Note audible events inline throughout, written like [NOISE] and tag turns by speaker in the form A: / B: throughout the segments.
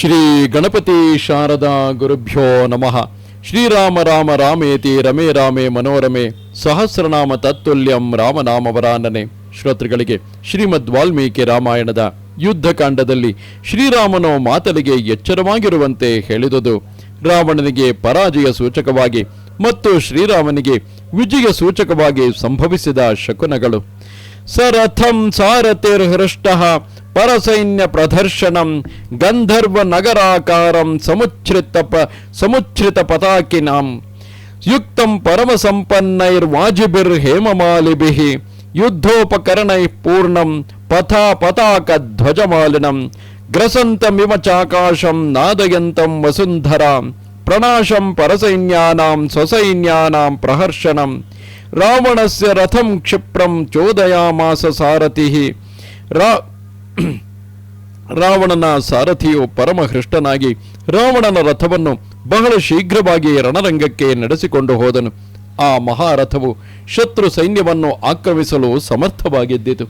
A: ಶ್ರೀ ಗಣಪತಿ ಶಾರದಾ ಗುರುಭ್ಯೋ ನಮಃ. ಶ್ರೀರಾಮ ರಾಮ ರಾಮೇತಿ ರಮೇ ರಾಮೇ ಮನೋರಮೆ ಸಹಸ್ರನಾಮ ತತ್ತುಲ್ಯಂ ರಾಮನಾಮವರಾನನೆ. ಶ್ರೋತೃಗಳಿಗೆ ಶ್ರೀಮದ್ ವಾಲ್ಮೀಕಿ ರಾಮಾಯಣದ ಯುದ್ಧಕಾಂಡದಲ್ಲಿ ಶ್ರೀರಾಮನು ಮಾತಲಿಗೆ ಎಚ್ಚರವಾಗಿರುವಂತೆ ಹೇಳಿದುದು. ರಾವಣನಿಗೆ ಪರಾಜಯ ಸೂಚಕವಾಗಿ ಮತ್ತು ಶ್ರೀರಾಮನಿಗೆ ವಿಜಯ ಸೂಚಕವಾಗಿ ಸಂಭವಿಸಿದ ಶಕುನಗಳು. ಸರಥಂ ಸಾರಥಿರ್ಹೃಷ್ಟ ಪರಸೈನ್ಯ ಪ್ರದರ್ಶನಂ ಗಂಧರ್ವ ನಗರಾಕಾರಂ ಸಮುಚ್ಛ್ರಿತ ಪ ಸಮುಚ್ಛ್ರಿತ ಪತಾಕಿನಾಂ. ಯುಕ್ತಂ ಪರಮ ಸಂಪನ್ನೈರ್ವಾಜಿಭಿರ್ ಹೇಮಮಾಲಿಭಿಃ. ಯುದ್ಧೋಪಕರಣೈ ಪೂರ್ಣಂ ಪಥಾ ಪತಾಕ ಧ್ವಜಮಾಲಿನಂ. ಗ್ರಸಂತಮಿವ ಚಾಕಾಶಂ ನಾದಯಂತಂ ವಸುಂಧರಾಂ. ಪ್ರಣಾಶಂ ಪರಸೈನ್ಯಾನಾಂ ಸ್ವಸೈನ್ಯಾನಾಂ ಪ್ರಹರ್ಷಣಂ. ರಾವಣಸ್ಯ ರಥಂ ಕ್ಷಿಪ್ರಂ ಚೋದಯಾಮಾಸ ಸಾರಥಿಃ. ರಾ [CLEARS THROAT] ರಾವಣನ ಸಾರಥಿಯು ಪರಮಹೃಷ್ಟನಾಗಿ ರಾವಣನ ರಥವನ್ನು ಬಹಳ ಶೀಘ್ರವಾಗಿ ರಣರಂಗಕ್ಕೆ ನಡೆಸಿಕೊಂಡು ಹೋದನು. ಆ ಮಹಾರಥವು ಶತ್ರು ಸೈನ್ಯವನ್ನು ಆಕ್ರಮಿಸಲು ಸಮರ್ಥವಾಗಿದ್ದಿತು.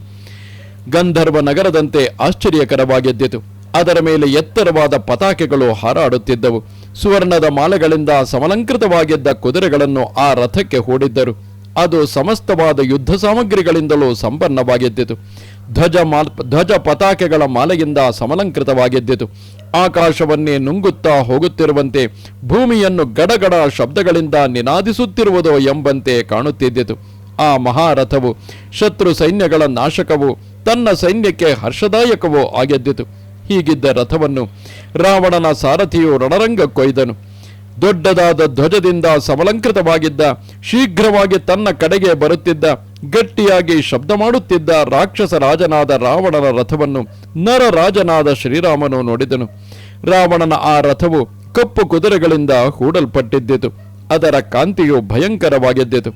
A: ಗಂಧರ್ವ ನಗರದಂತೆ ಆಶ್ಚರ್ಯಕರವಾಗಿದ್ದಿತು. ಅದರ ಮೇಲೆ ಎತ್ತರವಾದ ಪತಾಕೆಗಳು ಹಾರಾಡುತ್ತಿದ್ದವು. ಸುವರ್ಣದ ಮಾಲೆಗಳಿಂದ ಸಮಲಂಕೃತವಾಗಿದ್ದ ಕುದುರೆಗಳನ್ನು ಆ ರಥಕ್ಕೆ ಹೂಡಿದ್ದರು. ಅದು ಸಮಸ್ತವಾದ ಯುದ್ಧ ಸಾಮಗ್ರಿಗಳಿಂದಲೂ ಸಂಪನ್ನವಾಗಿದ್ದಿತು. ಧ್ವಜ ಮಾಲ್ ಧ್ವಜ ಪತಾಕೆಗಳ ಮಾಲೆಯಿಂದ ಸಮಲಂಕೃತವಾಗಿದ್ದಿತು. ಆಕಾಶವನ್ನೇ ನುಂಗುತ್ತಾ ಹೋಗುತ್ತಿರುವಂತೆ ಭೂಮಿಯನ್ನು ಗಡಗಡ ಶಬ್ದಗಳಿಂದ ನಿನಾದಿಸುತ್ತಿರುವುದೋ ಎಂಬಂತೆ ಕಾಣುತ್ತಿದ್ದಿತು. ಆ ಮಹಾರಥವು ಶತ್ರು ಸೈನ್ಯಗಳ ನಾಶಕವು, ತನ್ನ ಸೈನ್ಯಕ್ಕೆ ಹರ್ಷದಾಯಕವೋ ಆಗಿದ್ದಿತು. ಹೀಗಿದ್ದ ರಥವನ್ನು ರಾವಣನ ಸಾರಥಿಯು ರಣರಂಗ ಕೊಯ್ದನು ದೊಡ್ಡದಾದ ಧ್ವಜದಿಂದ ಸಮಲಂಕೃತವಾಗಿದ್ದ ಶೀಘ್ರವಾಗಿ ತನ್ನ ಕಡೆಗೆ ಬರುತ್ತಿದ್ದ, ಗಟ್ಟಿಯಾಗಿ ಶಬ್ದ ಮಾಡುತ್ತಿದ್ದ ರಾಕ್ಷಸ ರಾಜನಾದ ರಾವಣನ ರಥವನ್ನು ನರ ರಾಜನಾದ ಶ್ರೀರಾಮನು ನೋಡಿದನು. ರಾವಣನ ಆ ರಥವು ಕಪ್ಪು ಕುದುರೆಗಳಿಂದ ಹೂಡಲ್ಪಟ್ಟಿದ್ದಿತು. ಅದರ ಕಾಂತಿಯು ಭಯಂಕರವಾಗಿದ್ದಿತು.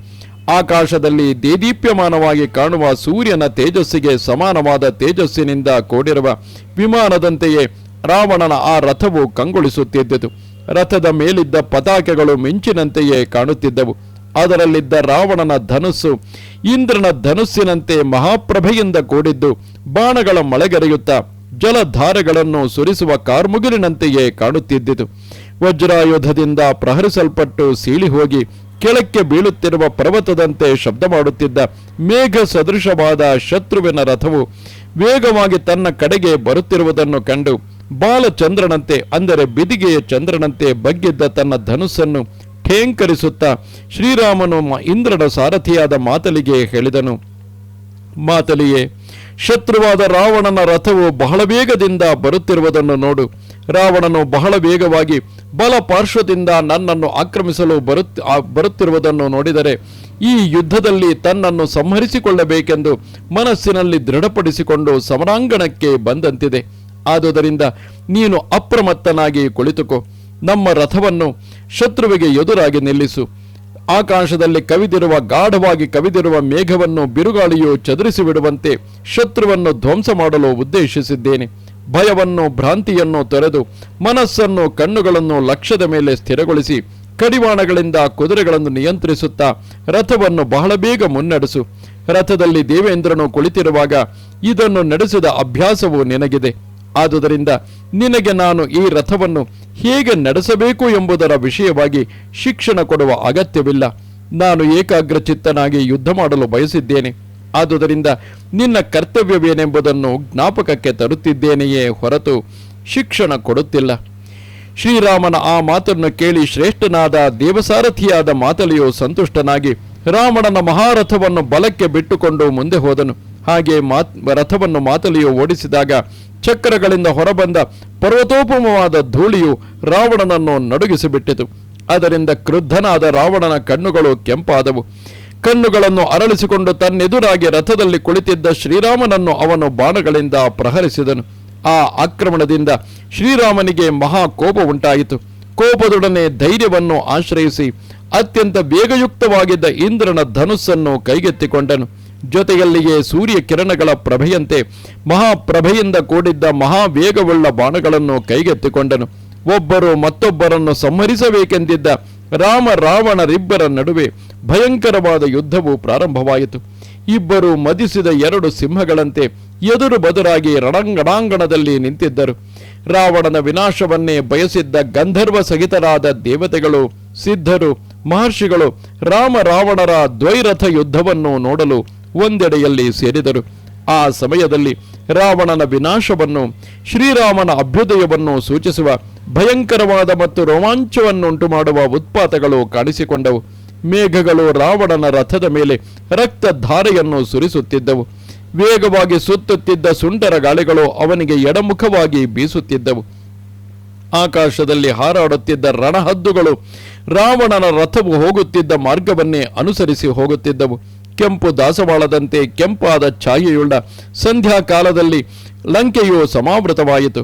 A: ಆಕಾಶದಲ್ಲಿ ದೇದೀಪ್ಯಮಾನವಾಗಿ ಕಾಣುವ ಸೂರ್ಯನ ತೇಜಸ್ಸಿಗೆ ಸಮಾನವಾದ ತೇಜಸ್ಸಿನಿಂದ ಕೂಡಿರುವ ವಿಮಾನದಂತೆಯೇ ರಾವಣನ ಆ ರಥವು ಕಂಗೊಳಿಸುತ್ತಿದ್ದಿತು. ರಥದ ಮೇಲಿದ್ದ ಪತಾಕೆಗಳು ಮಿಂಚಿನಂತೆಯೇ ಕಾಣುತ್ತಿದ್ದವು. ಅದರಲ್ಲಿದ್ದ ರಾವಣನ ಧನುಸ್ಸು ಇಂದ್ರನ ಧನುಸ್ಸಿನಂತೆ ಮಹಾಪ್ರಭೆಯಿಂದ ಕೂಡಿದ್ದು ಬಾಣಗಳ ಮಳೆಗರೆಯುತ್ತಾ ಜಲಧಾರೆಗಳನ್ನು ಸುರಿಸುವ ಕಾರ್ಮುಗಿಲಿನಂತೆಯೇ ಕಾಣುತ್ತಿದ್ದಿತು. ವಜ್ರಾಯುಧದಿಂದ ಪ್ರಹರಿಸಲ್ಪಟ್ಟು ಸೀಳಿ ಹೋಗಿ ಕೆಳಕ್ಕೆ ಬೀಳುತ್ತಿರುವ ಪರ್ವತದಂತೆ ಶಬ್ದ ಮಾಡುತ್ತಿದ್ದ ಮೇಘ ಸದೃಶವಾದ ಶತ್ರುವಿನ ರಥವು ವೇಗವಾಗಿ ತನ್ನ ಕಡೆಗೆ ಬರುತ್ತಿರುವುದನ್ನು ಕಂಡು ಬಾಲಚಂದ್ರನಂತೆ, ಅಂದರೆ ಬಿದಿಗೆಯ ಚಂದ್ರನಂತೆ ಬಗ್ಗಿದ್ದ ತನ್ನ ಧನುಸ್ಸನ್ನು ಠೇಂಕರಿಸುತ್ತಾ ಶ್ರೀರಾಮನು ಇಂದ್ರನ ಸಾರಥಿಯಾದ ಮಾತಲಿಗೆ ಹೇಳಿದನು. ಮಾತಲಿಯೇ, ಶತ್ರುವಾದ ರಾವಣನ ರಥವು ಬಹಳ ವೇಗದಿಂದ ಬರುತ್ತಿರುವುದನ್ನು ನೋಡು. ರಾವಣನು ಬಹಳ ವೇಗವಾಗಿ ಬಲ ಪಾರ್ಶ್ವದಿಂದ ನನ್ನನ್ನು ಆಕ್ರಮಿಸಲು ಬರುತ್ ಬರುತ್ತಿರುವುದನ್ನು ನೋಡಿದರೆ ಈ ಯುದ್ಧದಲ್ಲಿ ತನ್ನನ್ನು ಸಂಹರಿಸಿಕೊಳ್ಳಬೇಕೆಂದು ಮನಸ್ಸಿನಲ್ಲಿ ದೃಢಪಡಿಸಿಕೊಂಡು ಸಮರಾಂಗಣಕ್ಕೆ ಬಂದಂತಿದೆ. ಆದುದರಿಂದ ನೀನು ಅಪ್ರಮತ್ತನಾಗಿ ಕುಳಿತುಕೋ. ನಮ್ಮ ರಥವನ್ನು ಶತ್ರುವಿಗೆ ಎದುರಾಗಿ ನಿಲ್ಲಿಸು. ಆಕಾಶದಲ್ಲಿ ಕವಿದಿರುವ ಗಾಢವಾಗಿ ಕವಿದಿರುವ ಮೇಘವನ್ನು ಬಿರುಗಾಳಿಯು ಚದುರಿಸಿ ಬಿಡುವಂತೆ ಶತ್ರುವನ್ನು ಧ್ವಂಸ ಮಾಡಲು ಉದ್ದೇಶಿಸಿದ್ದೇನೆ. ಭಯವನ್ನು, ಭ್ರಾಂತಿಯನ್ನು ತೊರೆದು ಮನಸ್ಸನ್ನು ಕಣ್ಣುಗಳನ್ನು ಲಕ್ಷ್ಯದ ಮೇಲೆ ಸ್ಥಿರಗೊಳಿಸಿ ಕಡಿವಾಣಗಳಿಂದ ಕುದುರೆಗಳನ್ನು ನಿಯಂತ್ರಿಸುತ್ತಾ ರಥವನ್ನು ಬಹಳ ಬೇಗ ಮುನ್ನಡೆಸು. ರಥದಲ್ಲಿ ದೇವೇಂದ್ರನು ಕುಳಿತಿರುವಾಗ ಇದನ್ನು ನಡೆಸಿದ ಅಭ್ಯಾಸವು ನಿನಗಿದೆ. ಆದುದರಿಂದ ನಿನಗೆ ನಾನು ಈ ರಥವನ್ನು ಹೇಗೆ ನಡೆಸಬೇಕು ಎಂಬುದರ ವಿಷಯವಾಗಿ ಶಿಕ್ಷಣ ಕೊಡುವ ಅಗತ್ಯವಿಲ್ಲ. ನಾನು ಏಕಾಗ್ರಚಿತ್ತನಾಗಿ ಯುದ್ಧ ಮಾಡಲು ಬಯಸಿದ್ದೇನೆ. ಆದುದರಿಂದ ನಿನ್ನ ಕರ್ತವ್ಯವೇನೆಂಬುದನ್ನು ಜ್ಞಾಪಕಕ್ಕೆ ತರುತ್ತಿದ್ದೇನೆಯೇ ಹೊರತು ಶಿಕ್ಷಣ ಕೊಡುತ್ತಿಲ್ಲ. ಶ್ರೀರಾಮನ ಆ ಮಾತನ್ನು ಕೇಳಿ ಶ್ರೇಷ್ಠನಾದ ದೇವಸಾರಥಿಯಾದ ಮಾತಲೆಯು ಸಂತುಷ್ಟನಾಗಿ ರಾಮಣನ ಮಹಾರಥವನ್ನು ಬಲಕ್ಕೆ ಬಿಟ್ಟುಕೊಂಡು ಮುಂದೆ ಹೋದನು. ಹಾಗೆ ಮಾತ್ ರಥವನ್ನು ಮಾತಲಿಯು ಓಡಿಸಿದಾಗ ಚಕ್ರಗಳಿಂದ ಹೊರಬಂದ ಪರ್ವತೋಪಮವಾದ ಧೂಳಿಯು ರಾವಣನನ್ನು ನಡುಗಿಸಿಬಿಟ್ಟಿತು. ಅದರಿಂದ ಕ್ರುದ್ಧನಾದ ರಾವಣನ ಕಣ್ಣುಗಳು ಕೆಂಪಾದವು. ಕಣ್ಣುಗಳನ್ನು ಅರಳಿಸಿಕೊಂಡು ತನ್ನೆದುರಾಗಿ ರಥದಲ್ಲಿ ಕುಳಿತಿದ್ದ ಶ್ರೀರಾಮನನ್ನು ಅವನು ಬಾಣಗಳಿಂದ ಪ್ರಹರಿಸಿದನು. ಆ ಆಕ್ರಮಣದಿಂದ ಶ್ರೀರಾಮನಿಗೆ ಮಹಾ ಕೋಪ ಉಂಟಾಯಿತು. ಕೋಪದೊಡನೆ ಧೈರ್ಯವನ್ನು ಆಶ್ರಯಿಸಿ ಅತ್ಯಂತ ವೇಗಯುಕ್ತವಾಗಿದ್ದ ಇಂದ್ರನ ಧನುಸ್ಸನ್ನು ಕೈಗೆತ್ತಿಕೊಂಡನು. ಜೊತೆಯಲ್ಲಿಯೇ ಸೂರ್ಯ ಕಿರಣಗಳ ಪ್ರಭೆಯಂತೆ ಮಹಾಪ್ರಭೆಯಿಂದ ಕೂಡಿದ್ದ ಮಹಾವೇಗವುಳ್ಳ ಬಾಣಗಳನ್ನು ಕೈಗೆತ್ತಿಕೊಂಡನು. ಒಬ್ಬರು ಮತ್ತೊಬ್ಬರನ್ನು ಸಂಹರಿಸಬೇಕೆಂದಿದ್ದ ರಾಮ ರಾವಣರಿಬ್ಬರ ನಡುವೆ ಭಯಂಕರವಾದ ಯುದ್ಧವು ಪ್ರಾರಂಭವಾಯಿತು. ಇಬ್ಬರು ಮದಿಸಿದ ಎರಡು ಸಿಂಹಗಳಂತೆ ಎದುರು ಬದುರಾಗಿ ರಣಂಗಣಾಂಗಣದಲ್ಲಿ ನಿಂತಿದ್ದರು. ರಾವಣನ ವಿನಾಶವನ್ನೇ ಬಯಸಿದ್ದ ಗಂಧರ್ವ ಸಹಿತರಾದ ದೇವತೆಗಳು, ಸಿದ್ಧರು, ಮಹರ್ಷಿಗಳು ರಾಮ ರಾವಣರ ದ್ವೈರಥ ಯುದ್ಧವನ್ನು ನೋಡಲು ಒಂದೆಡೆಯಲ್ಲಿ ಸೇರಿದರು. ಆ ಸಮಯದಲ್ಲಿ ರಾವಣನ ವಿನಾಶವನ್ನು, ಶ್ರೀರಾಮನ ಅಭ್ಯುದಯವನ್ನು ಸೂಚಿಸುವ ಭಯಂಕರವಾದ ಮತ್ತು ರೋಮಾಂಚವನ್ನುಂಟು ಮಾಡುವ ಉತ್ಪಾತಗಳು ಕಾಣಿಸಿಕೊಂಡವು. ಮೇಘಗಳು ರಾವಣನ ರಥದ ಮೇಲೆ ರಕ್ತಧಾರೆಯನ್ನು ಸುರಿಸುತ್ತಿದ್ದವು. ವೇಗವಾಗಿ ಸುತ್ತುತ್ತಿದ್ದ ಸುಂಟರ ಗಾಳಿಗಳು ಅವನಿಗೆ ಎಡಮುಖವಾಗಿ ಬೀಸುತ್ತಿದ್ದವು. ಆಕಾಶದಲ್ಲಿ ಹಾರಾಡುತ್ತಿದ್ದ ರಣಹದ್ದುಗಳು ರಾವಣನ ರಥವು ಹೋಗುತ್ತಿದ್ದ ಮಾರ್ಗವನ್ನೇ ಅನುಸರಿಸಿ ಹೋಗುತ್ತಿದ್ದವು. ಕೆಂಪು ದಾಸವಾಳದಂತೆ ಕೆಂಪಾದ ಛಾಯೆಯುಳ್ಳ ಸಂಧ್ಯಾಕಾಲದಲ್ಲಿ ಲಂಕೆಯು ಸಮಾವೃತವಾಯಿತು.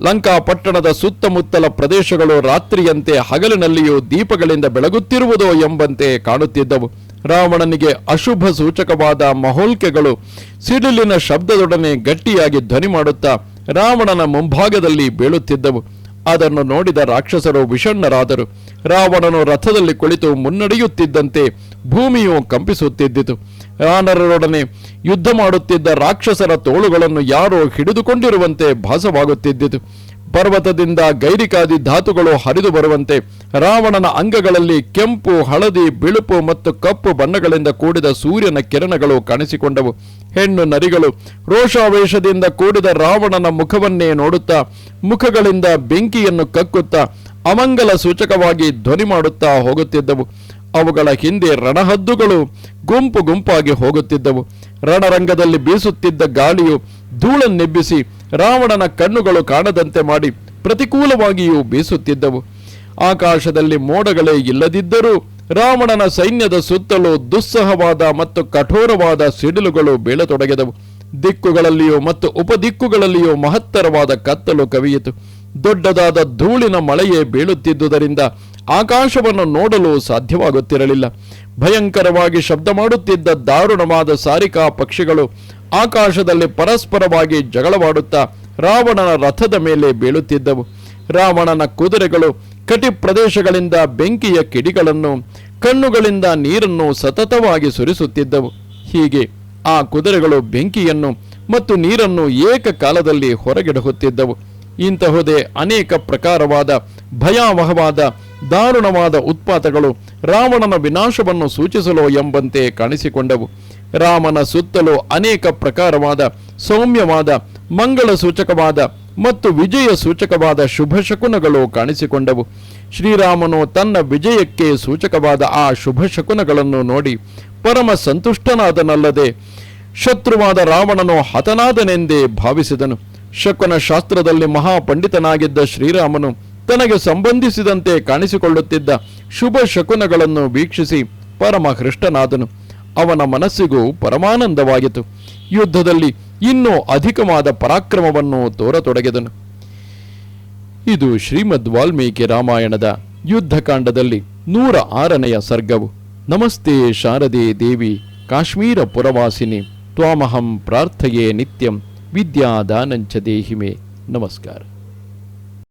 A: ಲಂಕಾ ಪಟ್ಟಣದ ಸುತ್ತಮುತ್ತಲ ಪ್ರದೇಶಗಳು ರಾತ್ರಿಯಂತೆ ಹಗಲಿನಲ್ಲಿಯೂ ದೀಪಗಳಿಂದ ಬೆಳಗುತ್ತಿರುವುದೋ ಎಂಬಂತೆ ಕಾಣುತ್ತಿದ್ದವು. ರಾವಣನಿಗೆ ಅಶುಭ ಸೂಚಕವಾದ ಮಹೋಲ್ಕೆಗಳು ಸಿಡಿಲಿನ ಶಬ್ದದೊಡನೆ ಗಟ್ಟಿಯಾಗಿ ಧ್ವನಿ ಮಾಡುತ್ತಾ ರಾವಣನ ಮುಂಭಾಗದಲ್ಲಿ ಬೀಳುತ್ತಿದ್ದವು. ಅದನ್ನು ನೋಡಿದ ರಾಕ್ಷಸರು ವಿಷಣ್ಣರಾದರು. ರಾವಣನು ರಥದಲ್ಲಿ ಕುಳಿತು ಮುನ್ನಡೆಯುತ್ತಿದ್ದಂತೆ ಭೂಮಿಯು ಕಂಪಿಸುತ್ತಿದ್ದಿತು. ವಾನರರೊಡನೆ ಯುದ್ಧ ಮಾಡುತ್ತಿದ್ದ ರಾಕ್ಷಸರ ತೋಳುಗಳನ್ನು ಯಾರೋ ಹಿಡಿದುಕೊಂಡಿರುವಂತೆ ಭಾಸವಾಗುತ್ತಿದ್ದಿತು. ಪರ್ವತದಿಂದ ಗೈರಿಕಾದಿ ಧಾತುಗಳು ಹರಿದು ಬರುವಂತೆ ರಾವಣನ ಅಂಗಗಳಲ್ಲಿ ಕೆಂಪು, ಹಳದಿ, ಬಿಳುಪು ಮತ್ತು ಕಪ್ಪು ಬಣ್ಣಗಳಿಂದ ಕೂಡಿದ ಸೂರ್ಯನ ಕಿರಣಗಳು ಕಾಣಿಸಿಕೊಂಡವು. ಹೆಣ್ಣು ನರಿಗಳು ರೋಷಾವೇಶದಿಂದ ಕೂಡಿದ ರಾವಣನ ಮುಖವನ್ನೇ ನೋಡುತ್ತಾ, ಮುಖಗಳಿಂದ ಬೆಂಕಿಯನ್ನು ಕಕ್ಕುತ್ತಾ, ಅಮಂಗಲ ಸೂಚಕವಾಗಿ ಧ್ವನಿ ಮಾಡುತ್ತಾ ಹೋಗುತ್ತಿದ್ದವು. ಅವುಗಳ ಹಿಂದೆ ರಣಹದ್ದುಗಳು ಗುಂಪು ಗುಂಪಾಗಿ ಹೋಗುತ್ತಿದ್ದವು. ರಣರಂಗದಲ್ಲಿ ಬೀಸುತ್ತಿದ್ದ ಗಾಳಿಯು ಧೂಳನ್ನೆಬ್ಬಿಸಿ ರಾವಣನ ಕಣ್ಣುಗಳು ಕಾಣದಂತೆ ಮಾಡಿ ಪ್ರತಿಕೂಲವಾಗಿಯೂ ಬೀಸುತ್ತಿದ್ದವು. ಆಕಾಶದಲ್ಲಿ ಮೋಡಗಳೇ ಇಲ್ಲದಿದ್ದರೂ ರಾವಣನ ಸೈನ್ಯದ ಸುತ್ತಲೂ ದುಸ್ಸಹವಾದ ಮತ್ತು ಕಠೋರವಾದ ಸಿಡಿಲುಗಳು ಬೀಳತೊಡಗಿದವು. ದಿಕ್ಕುಗಳಲ್ಲಿಯೂ ಮತ್ತು ಉಪದಿಕ್ಕುಗಳಲ್ಲಿಯೂ ಮಹತ್ತರವಾದ ಕತ್ತಲು ಕವಿಯಿತು. ದೊಡ್ಡದಾದ ಧೂಳಿನ ಮಳೆಯೇ ಬೀಳುತ್ತಿದ್ದುದರಿಂದ ಆಕಾಶವನ್ನು ನೋಡಲು ಸಾಧ್ಯವಾಗುತ್ತಿರಲಿಲ್ಲ. ಭಯಂಕರವಾಗಿ ಶಬ್ದ ಮಾಡುತ್ತಿದ್ದ ದಾರುಣವಾದ ಸಾರಿಕಾ ಪಕ್ಷಿಗಳು ಆಕಾಶದಲ್ಲಿ ಪರಸ್ಪರವಾಗಿ ಜಗಳವಾಡುತ್ತಾ ರಾವಣನ ರಥದ ಮೇಲೆ ಬೀಳುತ್ತಿದ್ದವು. ರಾವಣನ ಕುದುರೆಗಳು ಕಟಿ ಪ್ರದೇಶಗಳಿಂದ ಬೆಂಕಿಯ ಕಿಡಿಗಳನ್ನು, ಕಣ್ಣುಗಳಿಂದ ನೀರನ್ನು ಸತತವಾಗಿ ಸುರಿಸುತ್ತಿದ್ದವು. ಹೀಗೆ ಆ ಕುದುರೆಗಳು ಬೆಂಕಿಯನ್ನು ಮತ್ತು ನೀರನ್ನು ಏಕಕಾಲದಲ್ಲಿ ಹೊರಗೆಡಹುತ್ತಿದ್ದವು. ಇಂತಹುದೇ ಅನೇಕ ಪ್ರಕಾರವಾದ ಭಯಾವಹವಾದ ದಾರುಣವಾದ ಉತ್ಪಾತಗಳು ರಾವಣನ ವಿನಾಶವನ್ನು ಸೂಚಿಸಲು ಎಂಬಂತೆ ಕಾಣಿಸಿಕೊಂಡವು. ರಾಮನ ಸುತ್ತಲೂ ಅನೇಕ ಪ್ರಕಾರವಾದ, ಸೌಮ್ಯವಾದ ಮಂಗಳ ಸೂಚಕವಾದ ಮತ್ತು ವಿಜಯ ಸೂಚಕವಾದ ಶುಭ ಶಕುನಗಳು ಕಾಣಿಸಿಕೊಂಡವು. ಶ್ರೀರಾಮನು ತನ್ನ ವಿಜಯಕ್ಕೆ ಸೂಚಕವಾದ ಆ ಶುಭ ಶಕುನಗಳನ್ನು ನೋಡಿ ಪರಮ ಸಂತುಷ್ಟನಾದನಲ್ಲದೆ ಶತ್ರುವಾದ ರಾವಣನು ಹತನಾದನೆಂದೇ ಭಾವಿಸಿದನು. ಶಕುನ ಶಾಸ್ತ್ರದಲ್ಲಿ ಮಹಾಪಂಡಿತನಾಗಿದ್ದ ಶ್ರೀರಾಮನು ತನಗೆ ಸಂಬಂಧಿಸಿದಂತೆ ಕಾಣಿಸಿಕೊಳ್ಳುತ್ತಿದ್ದ ಶುಭ ಶಕುನಗಳನ್ನು ವೀಕ್ಷಿಸಿ ಪರಮ ಹೃಷ್ಟನಾದನು ಅವನ ಮನಸ್ಸಿಗೂ ಪರಮಾನಂದವಾಯಿತು ಯುದ್ಧದಲ್ಲಿ ಇನ್ನೂ ಅಧಿಕವಾದ ಪರಾಕ್ರಮವನ್ನು ತೋರತೊಡಗಿದನು. ಇದು ಶ್ರೀಮದ್ ವಾಲ್ಮೀಕಿ ರಾಮಾಯಣದ ಯುದ್ಧಕಾಂಡದಲ್ಲಿ ನೂರ ಆರನೆಯ ಸರ್ಗವು. ನಮಸ್ತೆ ಶಾರದೆ ದೇವಿ, ಕಾಶ್ಮೀರ ಪುರವಾಸಿನಿ, ತ್ವಾಮಹಂ ಪ್ರಾರ್ಥಯೇ ನಿತ್ಯಂ, ವಿದ್ಯಾದಾನಂಚ ದೇಹಿಮೆ. ನಮಸ್ಕಾರ.